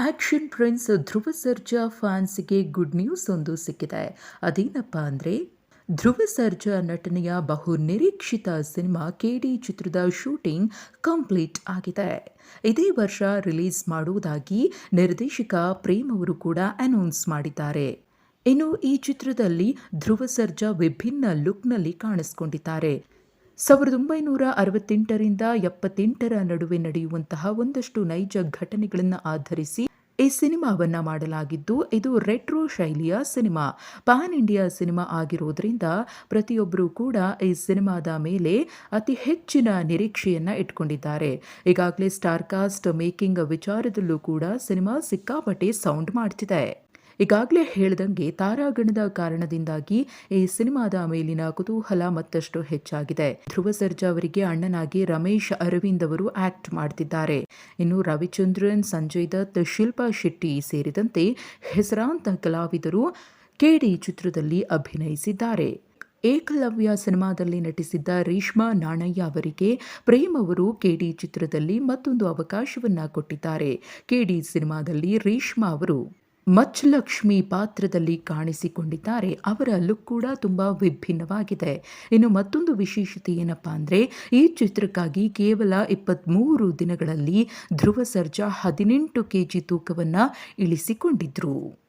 Action prince Dhruva Sarja ಫ್ಯಾನ್ಸ್ಗೆ good news ಒಂದು ಸಿಕ್ಕಿದೆ. ಅದೇನಪ್ಪ ಅಂದರೆ, ಧ್ರುವ ಸರ್ಜಾ ನಟನೆಯ ಬಹು ನಿರೀಕ್ಷಿತ ಸಿನಿಮಾ ಕೆಡಿ ಚಿತ್ರದ ಶೂಟಿಂಗ್ ಕಂಪ್ಲೀಟ್ ಆಗಿದೆ. ಇದೇ ವರ್ಷ ರಿಲೀಸ್ ಮಾಡುವುದಾಗಿ ನಿರ್ದೇಶಕ ಪ್ರೇಮ್ ಅವರು ಕೂಡ ಅನೌನ್ಸ್ ಮಾಡಿದ್ದಾರೆ. ಇನ್ನು ಈ ಚಿತ್ರದಲ್ಲಿ ಧ್ರುವ ಸರ್ಜಾ ವಿಭಿನ್ನ ಲುಕ್ನಲ್ಲಿ ಕಾಣಿಸಿಕೊಂಡಿದ್ದಾರೆ. ಸಾವಿರದ ಒಂಬೈನೂರ ಅರವತ್ತೆಂಟರಿಂದ ಎಪ್ಪತ್ತೆಂಟರ ನಡುವೆ ನಡೆಯುವಂತಹ ಒಂದಷ್ಟು ನೈಜ ಘಟನೆಗಳನ್ನು ಆಧರಿಸಿ ಈ ಸಿನಿಮಾವನ್ನ ಮಾಡಲಾಗಿದ್ದು, ಇದು ರೆಟ್ರೋ ಶೈಲಿಯ ಸಿನಿಮಾ. ಪಾನ್ ಇಂಡಿಯಾ ಸಿನಿಮಾ ಆಗಿರೋದ್ರಿಂದ ಪ್ರತಿಯೊಬ್ಬರೂ ಕೂಡ ಈ ಸಿನಿಮಾದ ಮೇಲೆ ಅತಿ ಹೆಚ್ಚಿನ ನಿರೀಕ್ಷೆಯನ್ನ ಇಟ್ಕೊಂಡಿದ್ದಾರೆ. ಈಗಾಗಲೇ ಸ್ಟಾರ್ ಕಾಸ್ಟ್ ಮೇಕಿಂಗ್ ವಿಚಾರದಲ್ಲೂ ಕೂಡ ಸಿನಿಮಾ ಸಿಕ್ಕಾಪಟ್ಟೆ ಸೌಂಡ್ ಮಾಡ್ತಿದೆ. ಈಗಾಗಲೇ ಹೇಳ್ದಂಗೆ ತಾರಾಗಣದ ಕಾರಣದಿಂದಾಗಿ ಈ ಸಿನಿಮಾದ ಮೇಲಿನ ಕುತೂಹಲ ಮತ್ತಷ್ಟು ಹೆಚ್ಚಾಗಿದೆ. ಧ್ರುವ ಸರ್ಜಾ ಅವರಿಗೆ ಅಣ್ಣನಾಗಿ ರಮೇಶ್ ಅರವಿಂದ್ ಅವರು ಆಕ್ಟ್ ಮಾಡ್ತಿದ್ದಾರೆ. ಇನ್ನು ರವಿಚಂದ್ರನ್, ಸಂಜಯ್ ದತ್, ಶಿಲ್ಪಾ ಶೆಟ್ಟಿ ಸೇರಿದಂತೆ ಹೆಸರಾಂತ ಕಲಾವಿದರು ಕೆಡಿ ಚಿತ್ರದಲ್ಲಿ ಅಭಿನಯಿಸಿದ್ದಾರೆ. ಏಕಲವ್ಯ ಸಿನಿಮಾದಲ್ಲಿ ನಟಿಸಿದ್ದ ರೇಷ್ಮಾ ನಾಣಯ್ಯ ಅವರಿಗೆ ಪ್ರೇಮ್ ಅವರು ಕೆಡಿ ಚಿತ್ರದಲ್ಲಿ ಮತ್ತೊಂದು ಅವಕಾಶವನ್ನ ಕೊಟ್ಟಿದ್ದಾರೆ. ಕೆಡಿ ಸಿನಿಮಾದಲ್ಲಿ ರೇಷ್ಮಾ ಅವರು ಮಚ್ಚಲಕ್ಷ್ಮಿ ಪಾತ್ರದಲ್ಲಿ ಕಾಣಿಸಿಕೊಂಡಿದ್ದಾರೆ. ಅವರ ಲುಕ್ ಕೂಡ ತುಂಬ ವಿಭಿನ್ನವಾಗಿದೆ. ಇನ್ನು ಮತ್ತೊಂದು ವಿಶೇಷತೆ ಏನಪ್ಪಾ ಅಂದರೆ, ಈ ಚಿತ್ರಕ್ಕಾಗಿ ಕೇವಲ ಇಪ್ಪತ್ತ್ಮೂರು ದಿನಗಳಲ್ಲಿ ಧ್ರುವ ಸರ್ಜಾ ಹದಿನೆಂಟು ಕೆ ಜಿ ತೂಕವನ್ನು ಇಳಿಸಿಕೊಂಡಿದ್ರು.